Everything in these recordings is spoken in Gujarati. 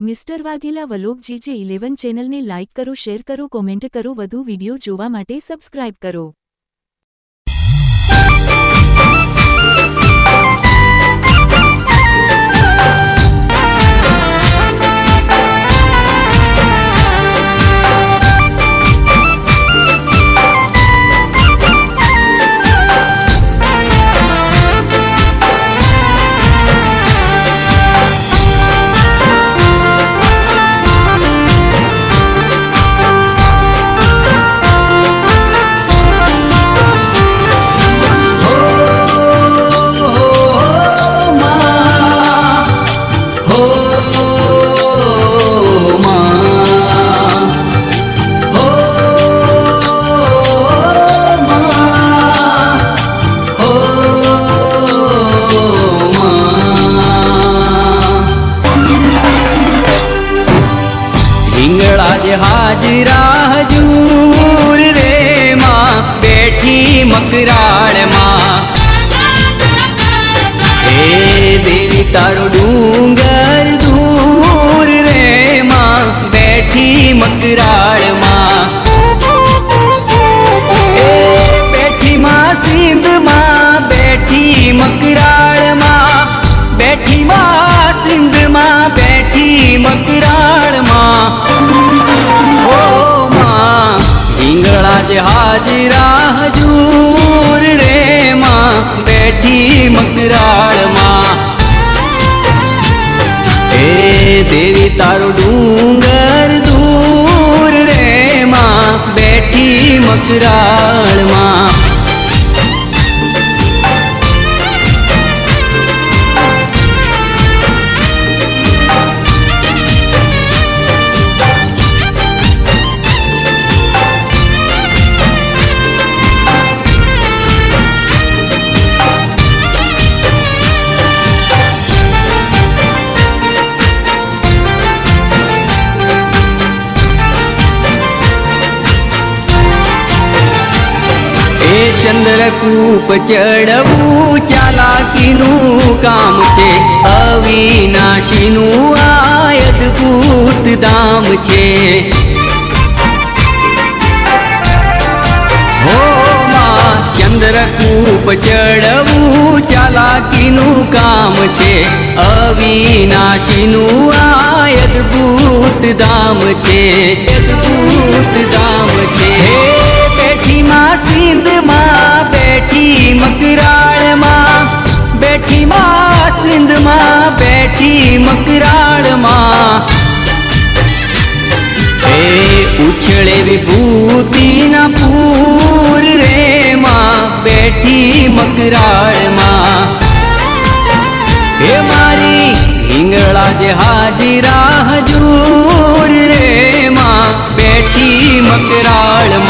મિસ્ટર વાઘેલા વલોકજી જે ઇલેવન ચેનલને લાઇક કરો, શેર કરો, કોમેન્ટ કરો, વધુ વીડિયો જોવા માટે સબસ્ક્રાઇબ કરો. તારો ડુંગર દૂર રે માં, બેઠી મકરાળમાં બેઠી માં સિંધમાં બેઠી મકરાળમાં બેઠી માં સિંધમાં બેઠી મકરાળમાં ઓ માં, હિંગળા જ હજૂર દેવી તારો ડુંગર દૂર રે માં. બેઠી મકરાળમાં ચંદ્રકૂપ ચડવું ચાલાકીનું કામ છે. અવિનાશીનું આ અદભૂત ધામ છે. હો માં ચંદ્રકૂપ ચડવું ચાલાકીનું કામ છે. અવિનાશીનું આ અદભૂત ધામ છે. અદભૂત ધામ છે. સિંધમાં બેઠી મકરાળમાં. એ ઉછળે વિભૂતિના પૂર રે માં બેઠી મકરાળમાં. હે મારી હિંગળા જે હાજીરા હજૂર રે માં બેઠી મકરાળમાં.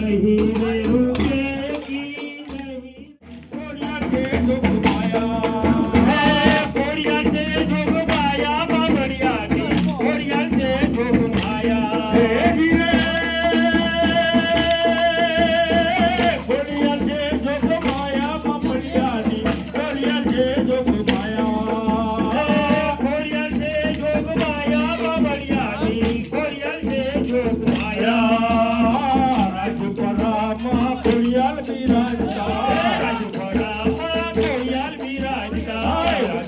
सही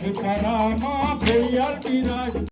ঠিকানা না ভেয়ার বিরাজ